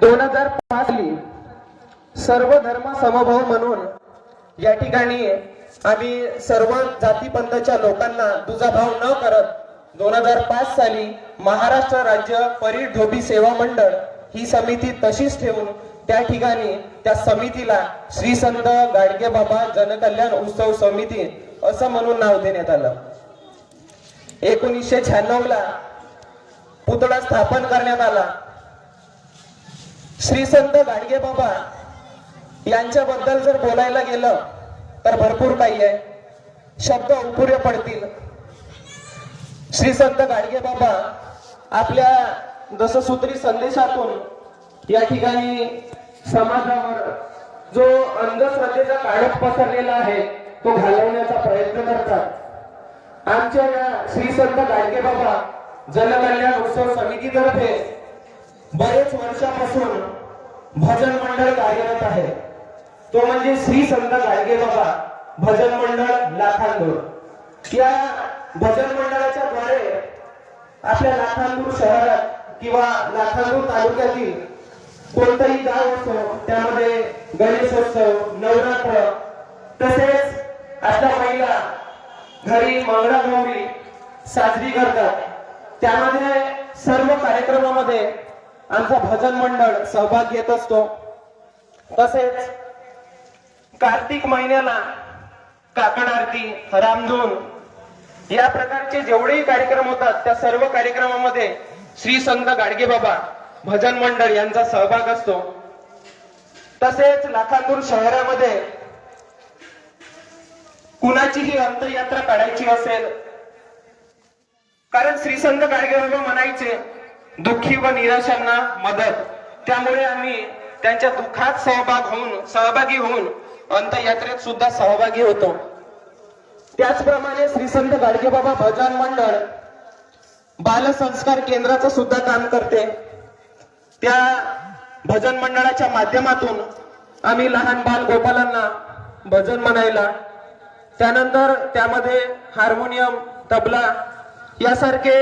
दोन हजार पाच साली सर्व धर्म समभाव म्हणून या ठिकाणी आम्ही सर्व जाती पंथाच्या लोकांना दुजाभाव न करत दोन हजार पाच साली महाराष्ट्र राज्य परी ढोबी सेवा मंडळ ही समिती तशीच ठेवून त्या ठिकाणी त्या समितीला श्री संत गाडगे बाबा जनकल्याण उत्सव समिती असं म्हणून नाव देण्यात आलं. एकोणीसशे शहाण्णव ला पुतळा स्थापन करण्यात आला. श्रीसंत गाडगे बाबा यांच्याबद्दल जर बोलायला गेलं तर भरपूर काही आहे. शब्द अपुरे पडतील. श्रीसंत गाडगे बाबा आपल्या दससूत्री संदेशातून या ठिकाणी समाजावर जो अंधश्रद्धेचा काळोख पसरलेला आहे तो घालवण्याचा प्रयत्न करतात. आमच्या या श्रीसंत गाडगे बाबा जनकल्याण उत्सव समितीतर्फे बरेच वर्षापासून भजन मंडळ कार्यरत आहे. तो म्हणजे श्री संत गाडगे बाबा भजन मंडळ लाखांदूर. या भजन मंडळाच्या द्वारे आपल्या लाखांदूर शहरात किंवा लाखांदूर तालुक्यातील कोणतंही गाव असो त्यामध्ये गणेशोत्सव नवरात्र तसेच आपल्या महिला घरी मंगळागौरी साजरी करतात. त्यामध्ये सर्व कार्यक्रमामध्ये आमचा भजन मंडळ सहभाग घेत असतो. तसेच कार्तिक महिन्याला काकड आरती रामधून या प्रकारचे जेवढेही कार्यक्रम होतात त्या सर्व कार्यक्रमामध्ये श्री संत गाडगे बाबा भजन मंडळ यांचा सहभाग असतो. तसेच लाखांदूर शहरामध्ये कुणाचीही अंतयात्रा काढायची असेल कारण श्री संत गाडगे बाबा म्हणायचे दुःखी व निराशांना मदत. त्यामुळे आम्ही त्यांच्या दुःखात सहभाग होऊन सहभागी होऊन अंतयात्रेत सुद्धा सहभागी होतो. त्याचप्रमाणे श्री संत गाडगेबाबा भजन मंडळ बालसंस्कार केंद्राचं सुद्धा काम करते. त्या भजन मंडळाच्या माध्यमातून आम्ही लहान बाल गोपालांना भजन म्हणायला त्यानंतर त्यामध्ये हार्मोनियम तबला यासारखे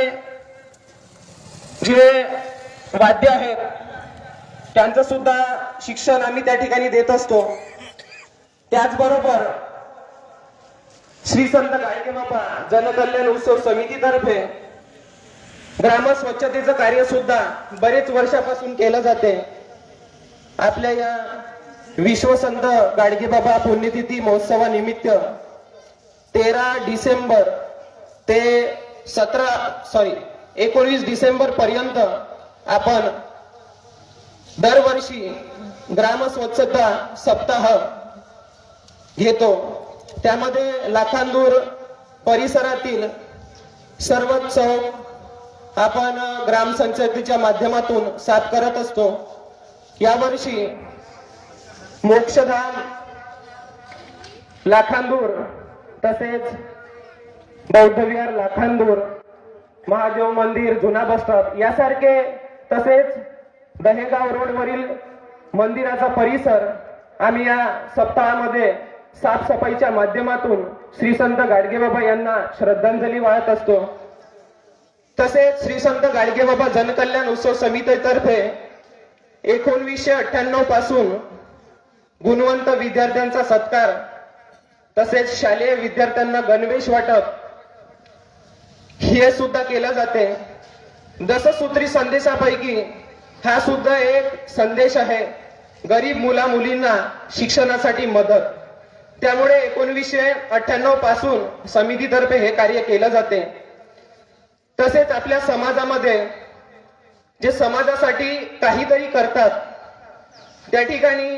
जे वाद्य आहेत त्यांचं सुद्धा शिक्षण आम्ही त्या ठिकाणी देत असतो. त्याचबरोबर श्री संत गायके बाबा जनकल्याण उत्सव समितीतर्फे ग्राम स्वच्छतेचं कार्य सुद्धा बरेच वर्षापासून केलं जाते. आपल्या या विश्वसंत गाडगे बाबा पुण्यतिथी महोत्सवानिमित्त तेरा डिसेंबर ते सतरा सॉरी एकोणीस डिसेंबर पर्यंत आपण दरवर्षी ग्राम स्वच्छता सप्ताह घेतो. त्यामध्ये लाखांदूर परिसरातील सर्व चौक आपण ग्रामपंचायतीच्या माध्यमातून साफ करत असतो. यावर्षी मोक्षधाम लाखांदूर तसेच बौद्धविहार लाखांदूर महादेव मंदिर जुना बस स्टॉप यासारखे तसेच दहेगाव रोडवरील मंदिराचा परिसर आम्ही या सप्ताहामध्ये साफसफाईच्या माध्यमातून श्री संत गाडगेबाबा यांना श्रद्धांजली वाहत असतो. तसेच श्री संत गाडगेबाबा जनकल्याण उत्सव समितीतर्फे एकोणवीसशे अठ्ठ्याण्णवपासून गुणवंत विद्यार्थ्यांचा सत्कार तसेच शालेय विद्यार्थ्यांना गणवेश वाटप हे सुद्धा केलं जाते. जसं सूत्री संदेशापैकी हा सुद्धा एक संदेश आहे गरीब मुला मुलींना शिक्षणासाठी मदत. त्यामुळे एकोणवीसशे अठ्ठ्याण्णवपासून समितीतर्फे हे कार्य केलं जाते. तसेच आपल्या समाजामध्ये जे समाजासाठी काहीतरी करतात त्या ठिकाणी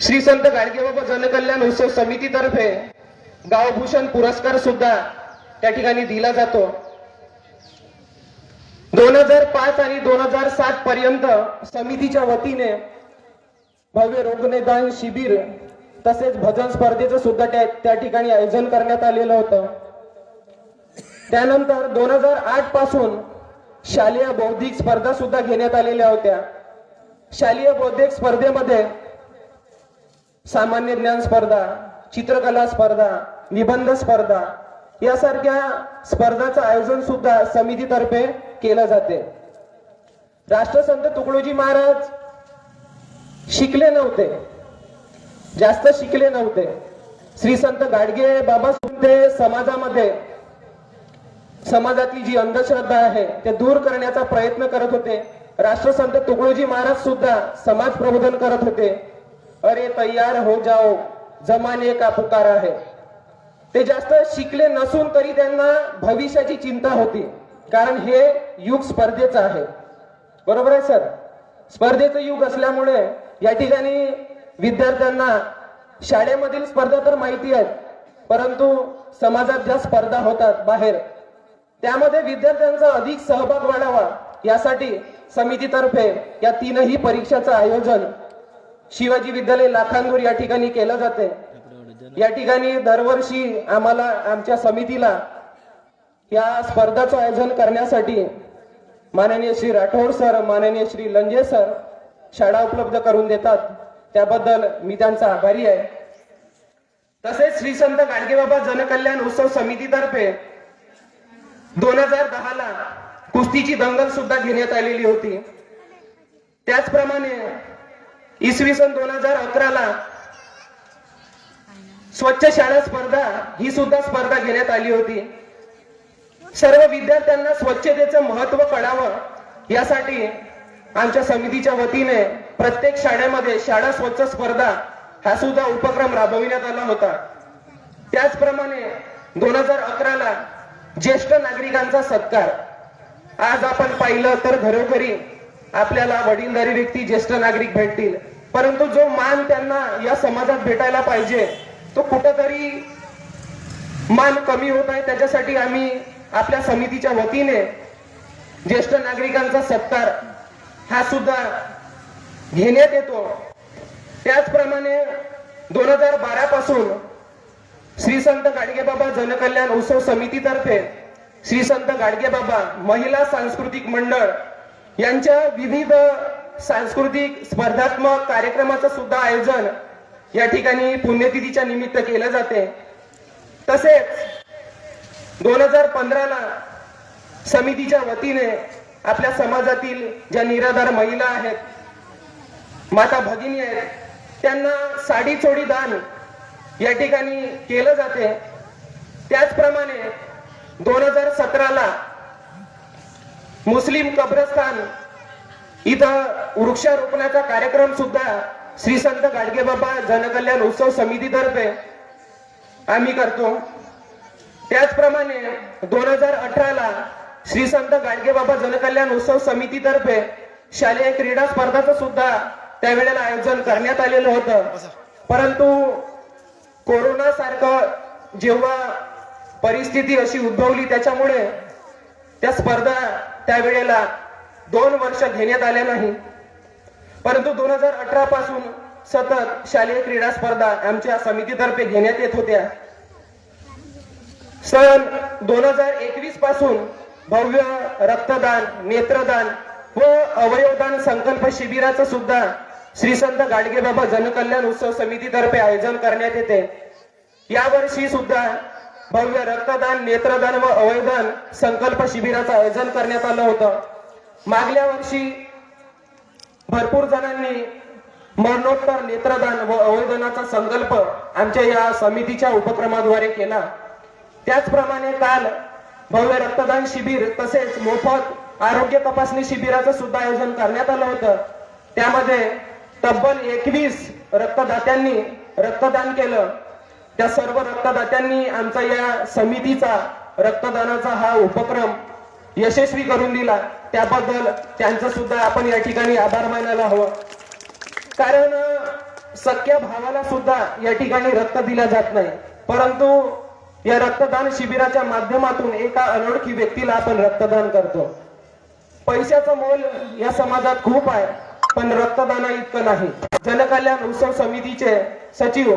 श्री संत गाडगेबाबा जनकल्याण उत्सव समितीतर्फे गावभूषण पुरस्कार सुद्धा त्या ठिकाणी दिला जातो. दोन हजार पाच आणि दोन हजार सात पर्यंत समितीच्या वतीने भव्य रोगनिदान शिबिर तसेच भजन स्पर्धेचं सुद्धा त्या त्या ठिकाणी आयोजन करण्यात आलेलं होतं. त्यानंतर दोन हजार आठपासून शालेय बौद्धिक स्पर्धा सुद्धा घेण्यात आलेल्या होत्या. शालेय बौद्धिक स्पर्धेमध्ये सामान्य ज्ञान स्पर्धा चित्रकला स्पर्धा निबंध स्पर्धा यासारख्या स्पर्धाचं आयोजन सुद्धा समितीतर्फे केलं जाते. राष्ट्रसंत तुकडोजी महाराज शिकले नव्हते. जास्त शिकले नव्हते. श्री संत गाडगे बाबा ते समाजामध्ये समाजातली जी अंधश्रद्धा आहे ते दूर करण्याचा प्रयत्न करत होते. राष्ट्रसंत तुकडोजी महाराज सुद्धा समाज प्रबोधन करत होते. अरे तयार हो जाओ जमाने का पुकार आहे. ते जास्त शिकले नसून तरी त्यांना भविष्याची चिंता होती. कारण हे युग स्पर्धेचं आहे. बरोबर आहे सर? स्पर्धेचं युग असल्यामुळे या ठिकाणी विद्यार्थ्यांना शाळेमधील स्पर्धा तर माहिती आहेत परंतु समाजात ज्या स्पर्धा होतात बाहेर त्यामध्ये विद्यार्थ्यांचा अधिक सहभाग वाढावा यासाठी समितीतर्फे या तीनही परीक्षाचं आयोजन शिवाजी विद्यालय लाखांदूर या ठिकाणी केलं जाते. या ठिकाणी दरवर्षी आम्हाला आमच्या समितीला या स्पर्धाचं आयोजन करण्यासाठी माननीय श्री राठोड सर माननीय श्री लंजे सर शाळा उपलब्ध करून देतात. त्याबद्दल मी त्यांचा आभारी आहे. तसेच श्री संत गाडगेबाबा जनकल्याण उत्सव समितीतर्फे दोन हजार दहा ला कुस्तीची दंगल सुद्धा घेण्यात आलेली होती. त्याचप्रमाणे इसवी सन दोन हजार अकरा ला स्वच्छ शाळा स्पर्धा ही सुद्धा स्पर्धा घेण्यात आली होती. सर्व विद्यार्थ्यांना स्वच्छतेचं महत्त्व कळावं यासाठी आमच्या समितीच्या वतीने प्रत्येक शाळेमध्ये शाळा स्वच्छ स्पर्धा हा सुद्धा उपक्रम राबविण्यात आला होता. त्याचप्रमाणे दोन हजार अकराला ज्येष्ठ नागरिकांचा सत्कार. आज आपण पाहिलं तर घरोघरी आपल्याला वडीलधारी व्यक्ती ज्येष्ठ नागरिक भेटतील. परंतु जो मान त्यांना या समाजात भेटायला पाहिजे तो कुठंतरी मान कमी होत आहे. त्याच्यासाठी आम्ही आपल्या समितीच्या वतीने ज्येष्ठ नागरिकांचा सत्कार हा सुद्धा घेण्यात येतो. त्याचप्रमाणे दोन हजार बारा पासून श्री संत गाडगेबाबा जनकल्याण उत्सव समितीतर्फे श्री संत गाडगेबाबा महिला सांस्कृतिक मंडळ यांच्या विविध सांस्कृतिक स्पर्धात्मक कार्यक्रमाचं सुद्धा आयोजन या ठिकाणी पुण्यतिथीच्या निमित्त केलं जाते. तसेच दोन हजार पंधराला समितीच्या वतीने आपल्या समाजातील ज्या निराधार महिला आहेत माता भगिनी आहेत त्यांना साडी चोडी दान या ठिकाणी केलं जाते. त्याचप्रमाणे दोन हजार सतराला मुस्लिम कब्रस्तान इथं वृक्षारोपणाचा कार्यक्रम सुद्धा श्री संत गाडगेबाबा जनकल्याण उत्सव समितीतर्फे आम्ही करतो. त्याचप्रमाणे दोन हजार अठराला श्री संत गाडगेबाबा जनकल्याण उत्सव समितीतर्फे शालेय क्रीडा स्पर्धाचं सुद्धा त्यावेळेला आयोजन करण्यात आलेलं होतं. परंतु कोरोना सारखं जेव्हा परिस्थिती अशी उद्भवली त्याच्यामुळे त्या स्पर्धा त्यावेळेला दोन वर्ष घेण्यात आल्या नाही. परंतु दोन हजार अठरा पासून सतत शालेय क्रीडा स्पर्धा आमच्या समितीतर्फे घेण्यात येत होत्या. सन दोन हजार एकवीसपासून भव्य रक्तदान नेत्रदान व अवयवदान संकल्प शिबिराचं सुद्धा श्री संत गाडगेबाबा जनकल्याण उत्सव समितीतर्फे आयोजन करण्यात येते. यावर्षी सुद्धा भव्य रक्तदान नेत्रदान व अवयवदान संकल्प शिबिराचं आयोजन करण्यात आलं होतं. मागल्या वर्षी भरपूर जणांनी मरणोत्तर नेत्रदान व अवयदानाचा संकल्प आमच्या या समितीच्या उपक्रमाद्वारे केला. त्याचप्रमाणे काल भव्य रक्तदान शिबिर तसेच मोफत आरोग्य तपासणी शिबिराचं सुद्धा आयोजन करण्यात आलं होतं. त्यामध्ये तब्बल एकवीस रक्तदात्यांनी रक्तदान केलं. त्या सर्व रक्तदात्यांनी आमचा या समितीचा रक्तदानाचा हा उपक्रम यशस्वी करून दिला. त्याबद्दल त्यांचं सुद्धा आपण या ठिकाणी आभार मानायला हवं. कारण सख्या भावाला सुद्धा या ठिकाणी रक्त दिला जात नाही. परंतु या रक्तदान शिबिराच्या माध्यमातून एका अनोळखी व्यक्तीला आपण रक्तदान करतो. पैशाचं मोल या समाजात खूप आहे पण रक्तदाना इतकं नाही. जनकल्याण उत्सव समितीचे सचिव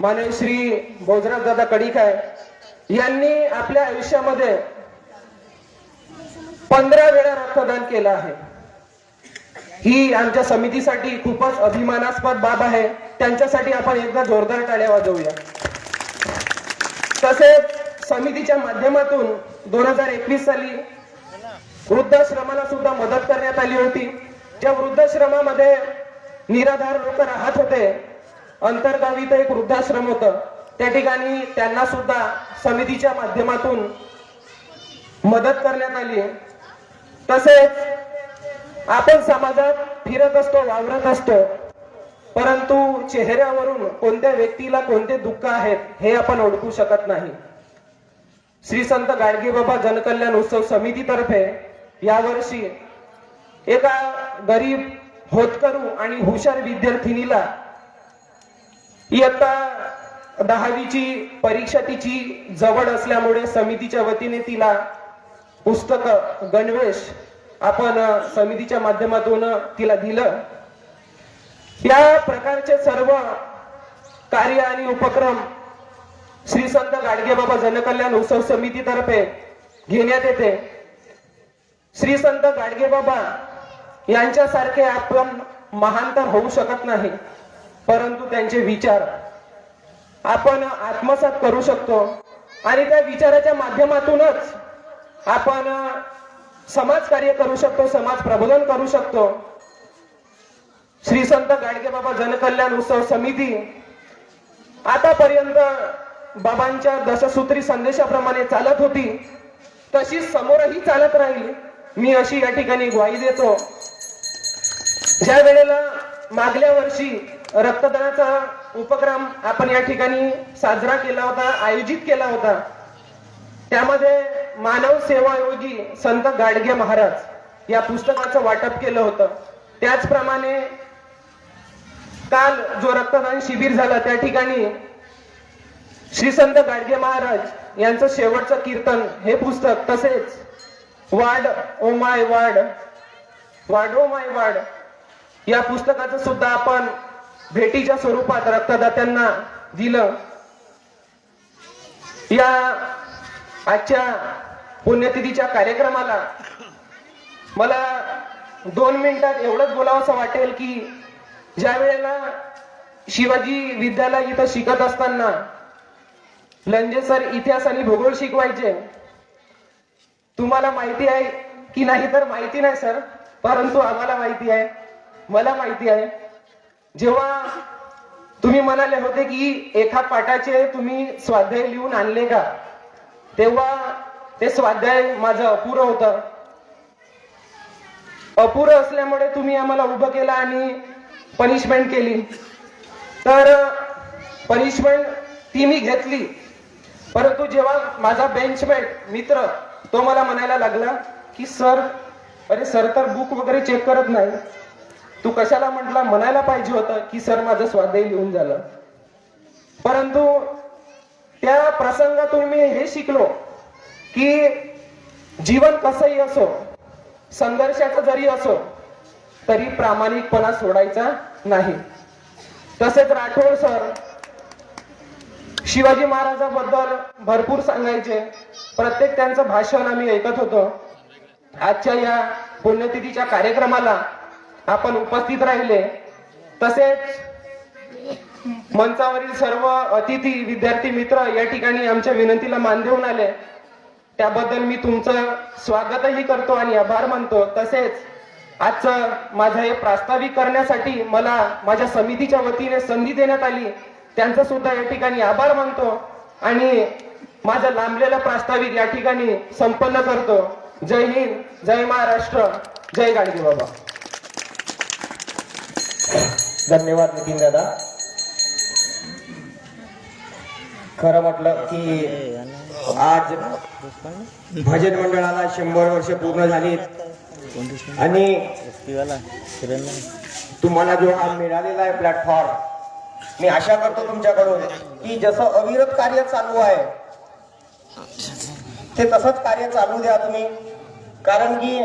माननीय श्री भोजराज दादा कडिकाय यांनी आपल्या आयुष्यामध्ये पंधरा वेळा रक्तदान केलं आहे. ही आमच्या समितीसाठी खूपच अभिमानास्पद बाब आहे. त्यांच्यासाठी आपण एकदा जोरदार टाळ्या वाजवूया. तसेच समितीच्या माध्यमातून दोन हजार एकवीस साली वृद्धाश्रमाला सुद्धा मदत करण्यात आली होती. ज्या वृद्धाश्रमामध्ये निराधार लोक राहत होते अंतरगावी तर एक वृद्धाश्रम होतं. त्या ठिकाणी त्यांना सुद्धा समितीच्या माध्यमातून मदत करण्यात आली. तसेच आपण समाजात फिरत असतो वावरत असतो परंतु चेहऱ्यावरून कोणत्या व्यक्तीला कोणते दुःख आहेत हे आपण ओळखू शकत नाही. श्री संत गाडगे बाबा जनकल्याण उत्सव समितीतर्फे यावर्षी एका गरीब होतकरू आणि हुशार विद्यार्थिनीला इयत्ता दहावीची परीक्षा तिची जवळ असल्यामुळे समितीच्या वतीने तिला पुस्तक गणवेश आपण समितीच्या माध्यमातून तिला दिलं. या प्रकारचे सर्व कार्य आणि उपक्रम श्री संत गाडगे बाबा जनकल्याण उत्सव समितीतर्फे घेण्यात येते. श्री संत गाडगे बाबा यांच्यासारखे आपण महान तर होऊ शकत नाही परंतु त्यांचे विचार आपण आत्मसात करू शकतो. आणि त्या विचाराच्या माध्यमातूनच आपण समाज कार्य करू शकतो समाज प्रबोधन करू शकतो. श्री संत गाडगे बाबा जनकल्याण उत्सव समिती आतापर्यंत बाबांच्या दशसूत्री संदेशाप्रमाणे चालत होती. तशीच समोरही चालत राहील. मी अशी या ठिकाणी ग्वाही देतो. ज्या वेळेला मागल्या वर्षी रक्तदानाचा उपक्रम आपण या ठिकाणी साजरा केला होता आयोजित केला होता त्यामध्ये मानव सेवा योगी संत गाडगे महाराज या पुस्तकाचं वाटप केलं होतं. त्याचप्रमाणे काल जो रक्तदान शिबिर झाला त्या ठिकाणी श्री संत गाडगे महाराज यांचं शेवटचं कीर्तन हे पुस्तक तसेच वाड ओ माय वाड वाड ओ माय वाड या पुस्तकाचं सुद्धा आपण भेटीच्या स्वरूपात रक्तदात्यांना दिलं. या आजच्या पुण्यतिथीच्या कार्यक्रमाला मला दोन मिनिटात एवढंच बोलावंसं वाटेल की ज्या वेळेला शिवाजी विद्यालय इथं शिकत असताना लंजे सर इतिहास आणि भूगोल शिकवायचे तुम्हाला माहिती आहे की नाही तर माहिती नाही सर परंतु आम्हाला माहिती आहे मला माहिती आहे. जेव्हा तुम्ही म्हणाले होते की एका पाठाचे तुम्ही स्वाध्याय लिहून आणले का? तेव्हा ते स्वाध्याय माझं अपुरं होतं. अपुरं असल्यामुळे तुम्ही आम्हाला उभं केलं आणि पनिशमेंट केली. तर पनिशमेंट ती मी घेतली. परंतु जेव्हा माझा बेंचमेट मित्र तो मला म्हणायला लागला की सर अरे सर तर बुक वगैरे चेक करत नाही. तू कशाला म्हटला म्हणायला पाहिजे होतं की सर माझं स्वाध्याय लिहून झालं. परंतु त्या प्रसंगातून मी हे शिकलो की जीवन कसंही असो संघर्षाचं जरी असो तरी प्रामाणिकपणा सोडायचा नाही. तसेच राठोड सर शिवाजी महाराजाबद्दल भरपूर सांगायचे. प्रत्येक त्यांचं भाषण आम्ही ऐकत होतो. आजच्या या पुण्यतिथीच्या कार्यक्रमाला आपण उपस्थित राहिले. तसेच मंचावरील सर्व अतिथी विद्यार्थी मित्र या ठिकाणी आमच्या विनंतीला मान देऊन आले. त्याबद्दल मी तुमचं स्वागतही करतो आणि आभार मानतो. तसेच आजचं माझं हे प्रास्ताविक करण्यासाठी मला माझ्या समितीच्या वतीने संधी देण्यात आली. त्यांचा सुद्धा या ठिकाणी आभार मानतो आणि माझं लांबलेलं प्रास्ताविक या ठिकाणी संपन्न करतो. जय हिंद जय महाराष्ट्र जय गाडगे बाबा धन्यवाद नितीन दादा. खरं म्हटलं की आज भजन मंडळाला शंभर वर्ष पूर्ण झालीत. आणि तुम्हाला जो हा मिळालेला आहे प्लॅटफॉर्म मी आशा करतो तुमच्याकडून की जसं अविरत कार्य चालू आहे ते तसंच कार्य चालू द्या तुम्ही. कारण की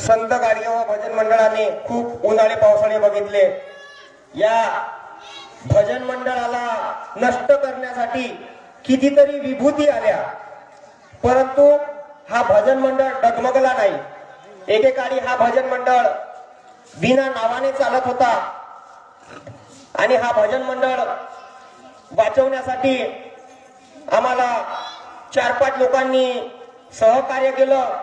संत गाडगेवा भजन मंडळाने खूप उन्हाळे पावसाळे बघितले. या भजन मंडळाला नष्ट करण्यासाठी कितीतरी विभूती आल्या. परंतु हा भजन मंडळ डगमगला नाही. एकेकाळी हा भजन मंडळ बिना नावाने चालत होता. आणि हा भजन मंडळ वाचवण्यासाठी आम्हाला चार पाच लोकांनी सहकार्य केलं.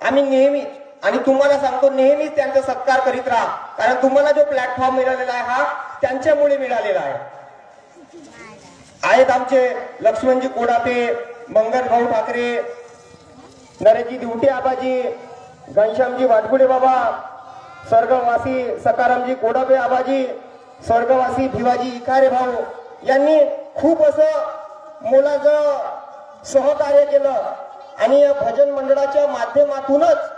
आम्ही नेहमी आणि तुम्हाला सांगतो नेहमीच त्यांचा सत्कार करीत राहा. कारण तुम्हाला जो प्लॅटफॉर्म मिळालेला आहे हा त्यांच्यामुळे मिळालेला आहे. आहेत आमचे लक्ष्मणजी कोडापे मंगल भाऊ ठाकरे नरेशजी दिवटे आबाजी घनश्यामजी वाटगुडे बाबा स्वर्गवासी सकारामजी कोडापे आबाजी स्वर्गवासी भिवाजी इकारे भाऊ यांनी खूप असं मुलाचं सहकार्य केलं. आणि या भजन मंडळाच्या माध्यमातूनच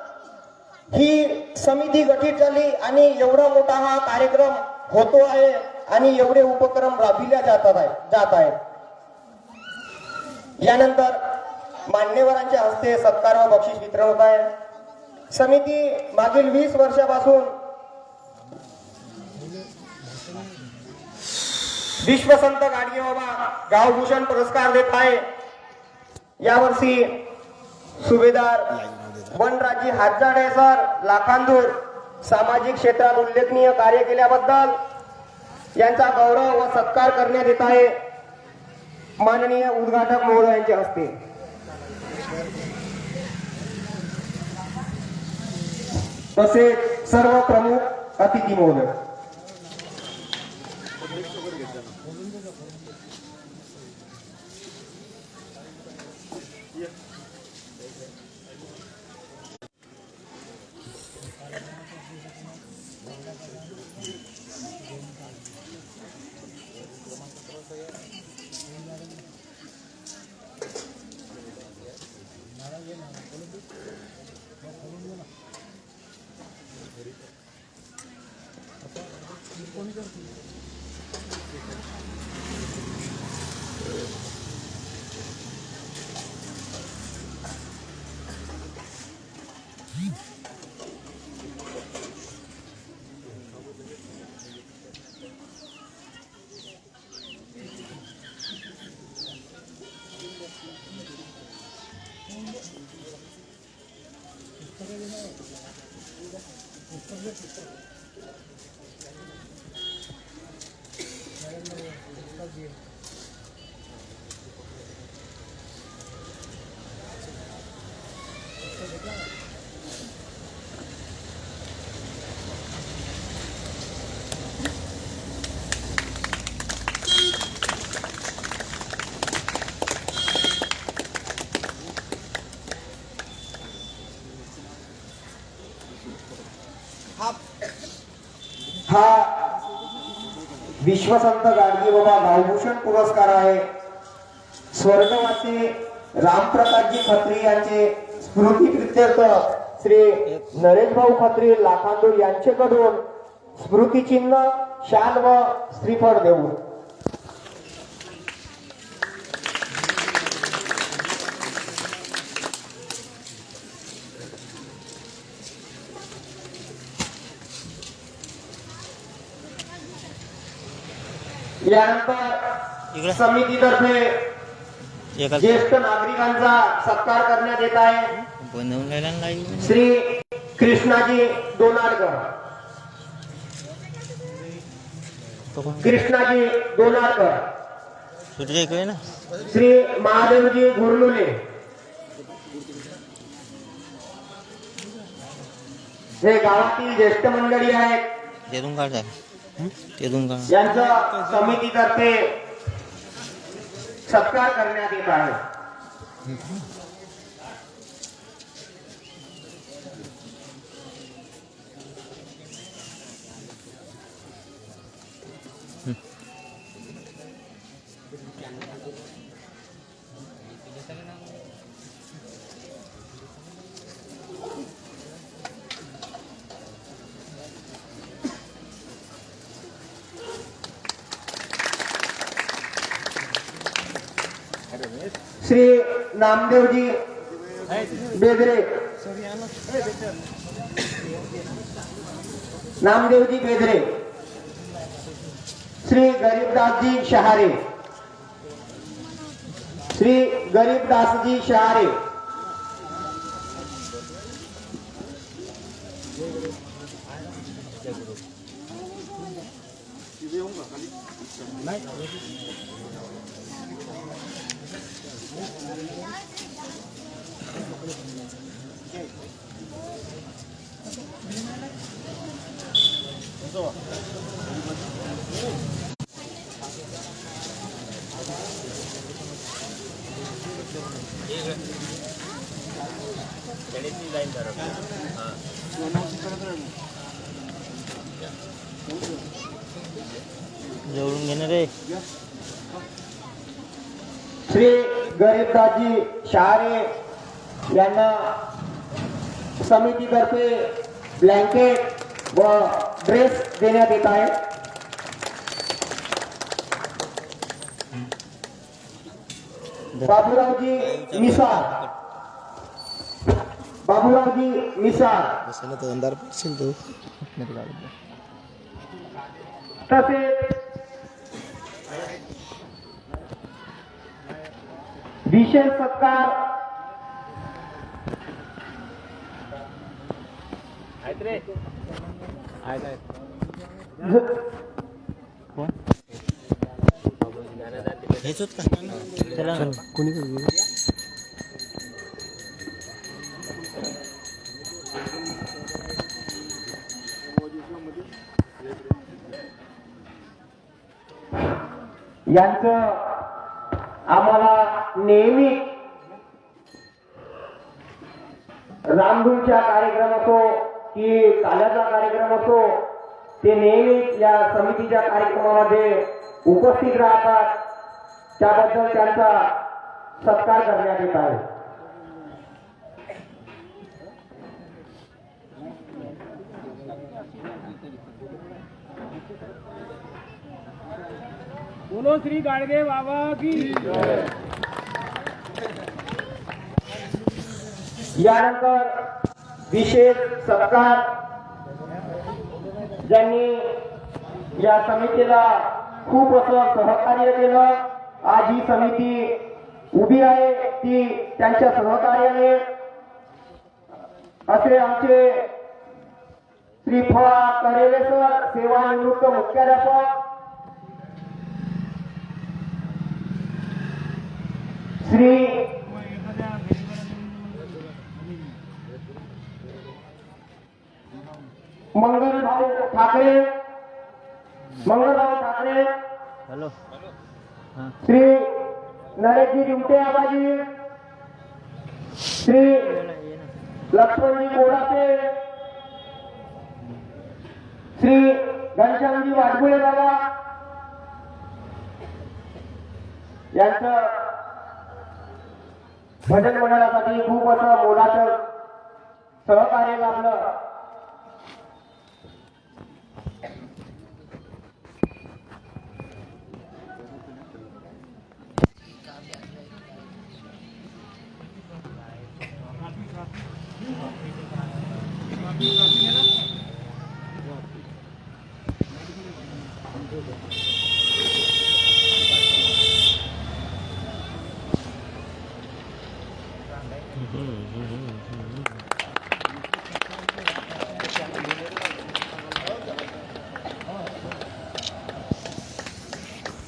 ही समिती गठीत झाली आणि एवढा मोठा हा कार्यक्रम होतो आहे आणि एवढे उपक्रम राबविल्या जातात आहे जात आहेत. यानंतर मान्यवरांच्या हस्ते सत्कार व बक्षीस वितरण होत आहे. समिती मागील वीस वर्षापासून विश्वसंत गाडगे बाबा गावभूषण पुरस्कार देत आहे. यावर्षी सुभेदार वनराजी हातजाडे सर लाखांदूर सामाजिक क्षेत्रात उल्लेखनीय कार्य केल्याबद्दल यांचा गौरव व सत्कार करण्यात येत आहे. माननीय उद्घाटक महोदयांचे यांच्या हस्ते. तसेच सर्व प्रमुख अतिथी महोदय हा विश्वसंत गाडगे बाबा गावभूषण पुरस्कार आहे. स्वर्गवासी रामप्रकाशजी खत्री यांचे स्मृती प्रित्यर्थ श्री नरेश भाऊ खत्री लाखांदूर यांच्याकडून स्मृतिचिन्ह शाल व श्रीफळ देऊन. यानंतर. समितीतर्फे ज्येष्ठ नागरिकांचा सत्कार करण्यात येत आहे. श्री कृष्णाजी दोनाडकर. कृष्णाजी दोनाडकर. श्री महादेवजी घुरनुले हे गावातील ज्येष्ठ मंडळी आहेत. यांचा समितीतर्फे सत्कार करण्यात येत आहे. श्री नामदेवजी बेदरे। नामदेवजी बेदरे। श्री गरीबदासजी शहारे। श्री गरीबदासजी शहारे। जवळून घेणार रे श्री गरीबदाजी शहारे यांना समितीतर्फे ब्लँकेट व ड्रेस देण्यात येत आहे बाबूरावजी मिसाळ बाबूरावजी मिसाळ बसायला तर अंधार पडशील तू तसेच विशेष सत्कार ज- हेच होत का? त्याला कोणी यांचं आम्हाला नेहमी रामधूनचा कार्यक्रम असो की काल्याचा कार्यक्रम असो ते नेहमी या समितीच्या कार्यक्रमामध्ये उपस्थित राहतात. त्याबद्दल त्यांचा सत्कार करण्यात येत आहे. बोलो श्री गाडगे बाबा की यानंतर विशेष सत्कार ज्यांनी या समितीला खूप असं सहकार्य केलं. आज ही समिती उभी आहे ती त्यांच्या सहकार्याने. असे आमचे श्री फळा करेले सर सेवानिवृत्त मुख्याध्यापक. श्री मंगलभाऊ ठाकरे. मंगलभाऊ ठाकरे. हॅलो. श्री नरेशजी दिवटे आबाजी. श्री लक्ष्मणजी गोडासे श्री घनश्यामजी वाटगुळे बाबा. यांचं भजन मंडळासाठी खूप असं मोलाचं सहकार्य लाभलं.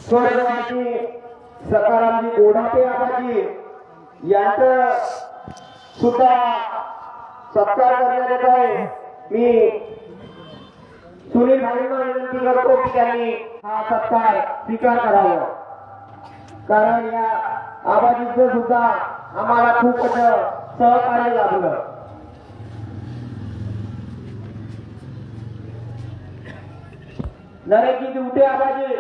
स्वर्गवासी सकारामजी गोडापे आबाजी यांचं सुद्धा सत्कार करण्यात येत आहे. मी सुनील भाईंना विनंती करतो की त्यांनी हा सत्कार स्वीकार करावा. कारण या आबाजीचं सुद्धा आम्हाला खूप सहकार्य लाभलं नरेशजी दिवटे आबाजी.